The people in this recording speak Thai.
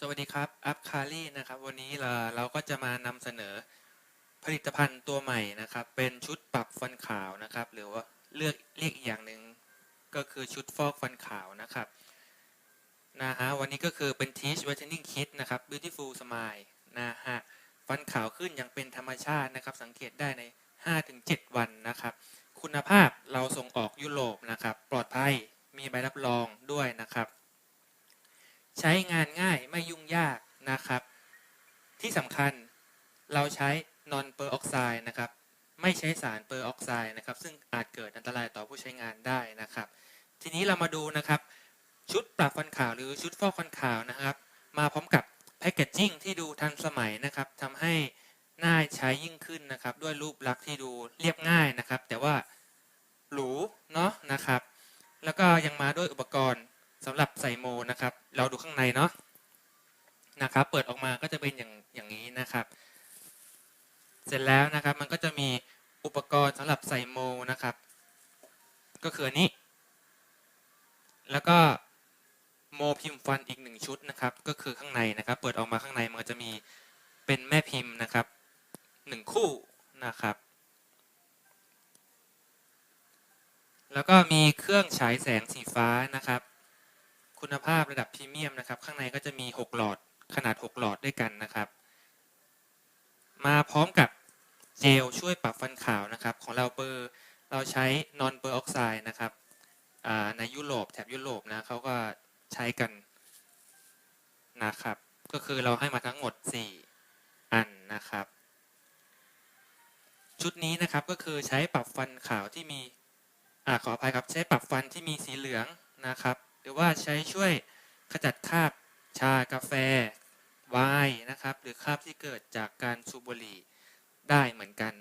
สวัสดีครับอัพคารีนะครับวันนี้เราเราก็จะมานำเสนอผลิตภัณฑ์ตัวใหม่นะครับ เป็นชุดปรับฟันขาวนะครับ หรือว่าเลือกเรียกอีกอย่างหนึ่งก็คือชุดฟอกฟันขาวนะครับนะฮะวันนี้ก็คือเป็น Teach Whitening Kit นะครับ Beautiful Smile นะฮะฟันขาวขึ้นอย่างเป็นธรรมชาตินะครับ สังเกตได้ใน 5-7 วันนะครับ คุณภาพเราส่งออกยุโรปนะครับ ปลอดภัยมีใบรับรองด้วยนะครับ ใช้งานง่ายไม่ยุ่งยากนะครับ ที่สำคัญเราใช้นอนเปอร์ออกไซด์นะครับ ไม่ใช้สารเปอร์ออกไซด์นะครับ ซึ่งอาจเกิดอันตรายต่อผู้ใช้งานได้นะครับ ทีนี้เรามาดูนะครับ ชุดปรับฟันขาวหรือชุดฟอกฟันขาวนะครับ มาพร้อมกับแพคเกจจิ้งที่ดูทันสมัยนะครับทำให้น่าใช้ยิ่งขึ้นนะครับ ด้วยรูปลักษณ์ที่ดูเรียบง่ายนะครับ แต่ว่าหรูเนาะนะครับ แล้วก็ยังมาด้วยอุปกรณ์ สำหรับใส่โมนะครับ เราดูข้างในเนาะนะครับ เปิดออกมาก็จะเป็นอย่างอย่างนี้นะครับ เสร็จแล้วนะครับมันก็จะมีอุปกรณ์สำหรับใส่โมนะครับ ก็คืออันนี้ แล้วก็โมพิมพ์ฟันอีกหนึ่งชุดนะครับ ก็คือข้างในนะครับ เปิดออกมาข้างในมันจะมีเป็นแม่พิมพ์นะครับหนึ่งคู่นะครับ แล้วก็มีเครื่องฉายแสงสีฟ้านะครับ คุณภาพระดับพรีเมียมนะครับ ข้างในก็จะมี 6 หลอดขนาด 6 หลอดด้วยกันนะครับ มาพร้อมกับเจลช่วยปรับฟันขาวนะครับ ของเราเบอร์เราใช้นอนเบอร์ออกไซด์นะครับในยุโรปแถบยุโรปนะเขาก็ใช้กันนะครับ ก็คือเราให้มาทั้งหมด 4 อันนะครับ ชุดนี้นะครับก็คือใช้ปรับฟันขาวที่มีอขออภัยครับใช้ปรับฟันที่มีสีเหลืองนะครับ รือว่าใช้ช่วยขจัดคราบชากาแฟไวน์นะครับ หรือคราบที่เกิดจากการสูบบุหรี่ได้เหมือนกัน